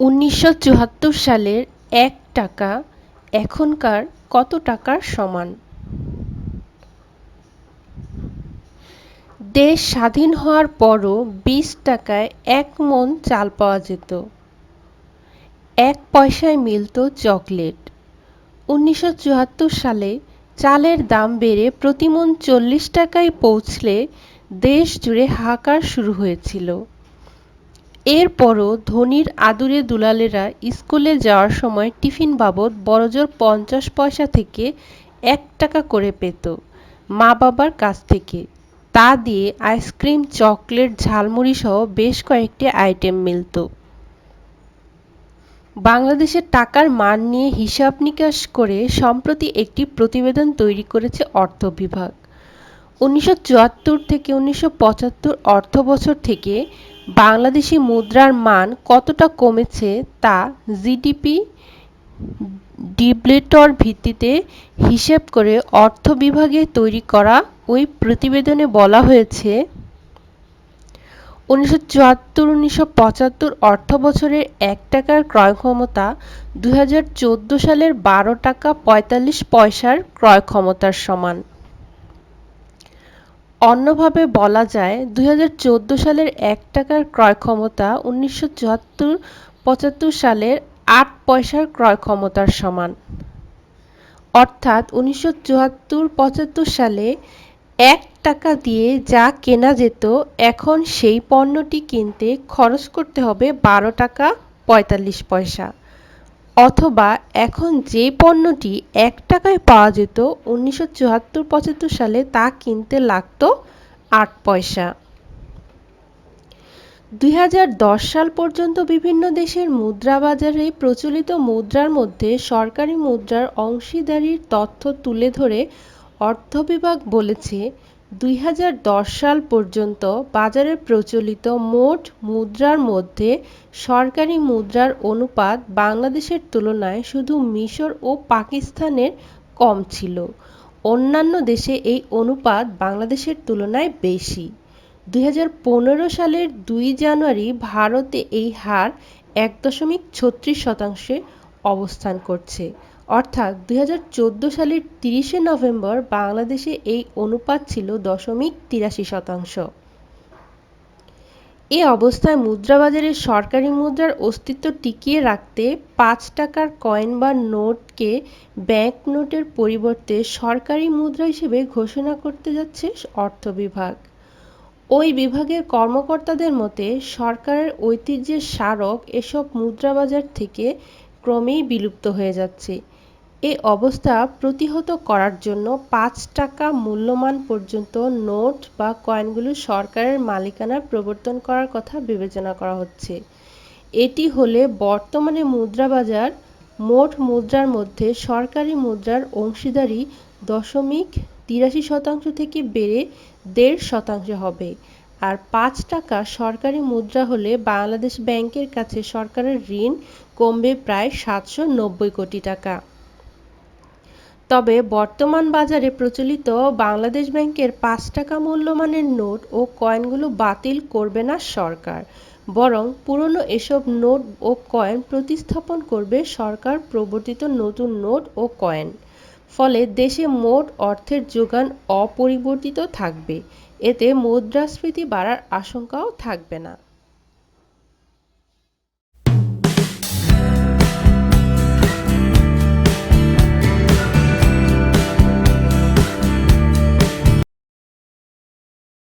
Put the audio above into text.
উনিশশো চুয়াত্তর সালের এক টাকা এখনকার কত টাকার সমান? দেশ স্বাধীন হওয়ার পরও বিশ টাকায় এক মন চাল পাওয়া যেত। এক পয়সায় মিলত চকলেট। উনিশশো চুয়াত্তর সালে চালের দাম বেড়ে প্রতিমণ চল্লিশ টাকায় পৌঁছলে দেশ জুড়ে হাহাকার শুরু হয়েছিল। এরপরও ধনীর আদুরে দুলালেরা স্কুলে যাওয়ার সময় টিফিন বাবদ বড়জোর পঞ্চাশ পয়সা থেকে এক টাকা করে পেত মা বাবার কাছ থেকে। তা দিয়ে আইসক্রিম, চকলেট ঝালমুড়ি সহ বেশ কয়েকটি আইটেম মিলত। বাংলাদেশের টাকার মান নিয়ে হিসাব নিকাশ করে সম্প্রতি একটি প্রতিবেদন তৈরি করেছে অর্থ বিভাগ। উনিশশো চুয়াত্তর থেকে উনিশশো পঁচাত্তর অর্থবছর থেকে বাংলাদেশি মুদ্রার মান কতটা কমেছে তা জিডিপি ডিপ্লেটর ভিত্তিতে হিসেব করে অর্থ বিভাগে তৈরি করা ওই প্রতিবেদনে বলা হয়েছে। উনিশশো চুয়াত্তর, উনিশশো পঁচাত্তর অর্থবছরের এক টাকার ক্রয় ক্ষমতা দু হাজার চোদ্দ সালের বারো টাকা পঁয়তাল্লিশ পয়সার ক্রয় ক্ষমতার সমান। অন্যভাবে বলা যায় দু হাজার চোদ্দ সালের এক টাকার ক্রয় ক্ষমতা উনিশশো চুয়াত্তর, পঁচাত্তর সালের আট পয়সার ক্রয় ক্ষমতার সমান। অর্থাৎ উনিশশো চুয়াত্তর, পঁচাত্তর সালে এক টাকা দিয়ে যা কেনা যেত, এখন সেই পণ্যটি কিনতে খরচ করতে হবে বারো টাকা পঁয়তাল্লিশ পয়সা। অথবা এখন যে পণ্যটি এক টাকায় পাওয়া যেত উনিশশো চুয়াত্তর পঁচাত্তর সালে তা কিনতে লাগত আট পয়সা। দুই হাজার দশ সাল পর্যন্ত বিভিন্ন দেশের মুদ্রা বাজারে প্রচলিত মুদ্রার মধ্যে সরকারি মুদ্রার অংশীদারির তথ্য তুলে ধরে অর্থ বিভাগ বলেছে দুই হাজার দশ সাল পর্যন্ত বাজারে প্রচলিত মোট মুদ্রার মধ্যে সরকারি মুদ্রার অনুপাত বাংলাদেশের তুলনায় শুধু মিশর ও পাকিস্তানের কম ছিল। অন্যান্য দেশে এই অনুপাত বাংলাদেশের তুলনায় বেশি। দুই হাজার পনেরো সালের দুই জানুয়ারি ভারতে এই হার এক দশমিক ছত্রিশ শতাংশে অবস্থান করছে। অর্থাৎ দুই হাজার চোদ্দ সালের তিরিশে নভেম্বর বাংলাদেশে এই অনুপাত ছিল দশমিক তিরাশি শতাংশ। এ অবস্থায় মুদ্রাবাজারে সরকারি মুদ্রার অস্তিত্ব টিকিয়ে রাখতে পাঁচ টাকার কয়েন বা নোটকে ব্যাংক নোটের পরিবর্তে সরকারি মুদ্রা হিসেবে ঘোষণা করতে যাচ্ছে অর্থ বিভাগ। ওই বিভাগের কর্মকর্তাদের মতে, সরকারের ঐতিহ্যের স্মারক এসব মুদ্রাবাজার থেকে ক্রমেই বিলুপ্ত হয়ে যাচ্ছে। এ অবস্থা প্রতিহত করার জন্য পাঁচ টাকা মূল্যমান পর্যন্ত নোট বা কয়েনগুলো সরকারের মালিকানায় প্রবর্তন করার কথা বিবেচনা করা হচ্ছে। এটি হলে বর্তমানে মুদ্রাবাজার মোট মুদ্রার মধ্যে সরকারি মুদ্রার অংশীদারি দশমিক তিরাশি শতাংশ থেকে বেড়ে দেড় শতাংশ হবে। আর পাঁচ টাকা সরকারি মুদ্রা হলে বাংলাদেশ ব্যাংকের কাছে সরকারের ঋণ কমবে প্রায় সাতশো নব্বই কোটি টাকা। তবে বর্তমান বাজারে প্রচলিত বাংলাদেশ ব্যাংকের পাঁচ টাকা মূল্যমানের নোট ও কয়েনগুলো বাতিল করবে না সরকার, বরং পুরনো এসব নোট ও কয়েন প্রতিস্থাপন করবে সরকার প্রবর্তিত নতুন নোট ও কয়েন। ফলে দেশে মোট অর্থের যোগান অপরিবর্তিত থাকবে। এতে মুদ্রাস্ফীতি বাড়ার আশঙ্কাও থাকবে না।